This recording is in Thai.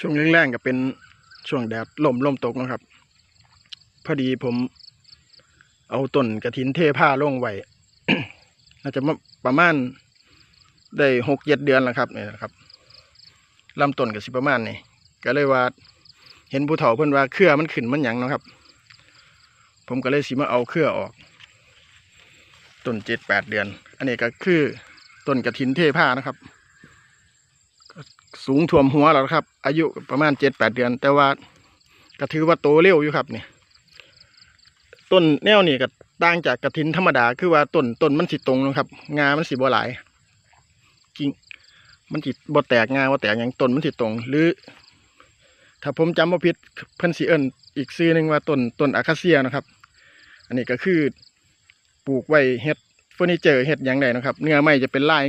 ช่วงแรกๆก็เป็นช่วงแดดลมลมตกนะครับ พอดีผมเอาต้นกระถินเทผ้าลงไว้น่าจะประมาณได้หกเจ็ดเดือนแล้วครับนี่นะครับลำต้นก็สิประมาณนี้ก็เลยว่า เห็นผู้เฒ่าเพิ่นว่าเครือมันขึ้นมันหยังนะครับ ผมก็เลยสิมาเอาเครือออกต้นเจ็ดแปดเดือน อันนี้ก็คือต้นกระถินเทผ้านะครับ สูงท่วมหัวแล้วครับ อายุประมาณเจ็ดแปดเดือน แต่ว่าก็ถือว่าโตเร็วอยู่ครับเนี่ยต้นแนวนี่ก็ต่างจากกระถินธรรมดาคือว่าต้นต้นมันสิตรงนะครับ งามันสิบ่หลายกิ่งมันสิบ่แตกงาบ่แตกอย่างต้นมันสิตรง หรือ ถ้าผมจำบ่ผิดเพิ่นสิเอิ้นอีกชื่อหนึงว่าต้นต้นอะคาเซียนะครับ อันนี้ก็คือปลูกไว้เฮ็ดเฟอร์นิเจอร์เฮ็ดหยังได้นะครับ เนื้อไม้จะเป็นลาย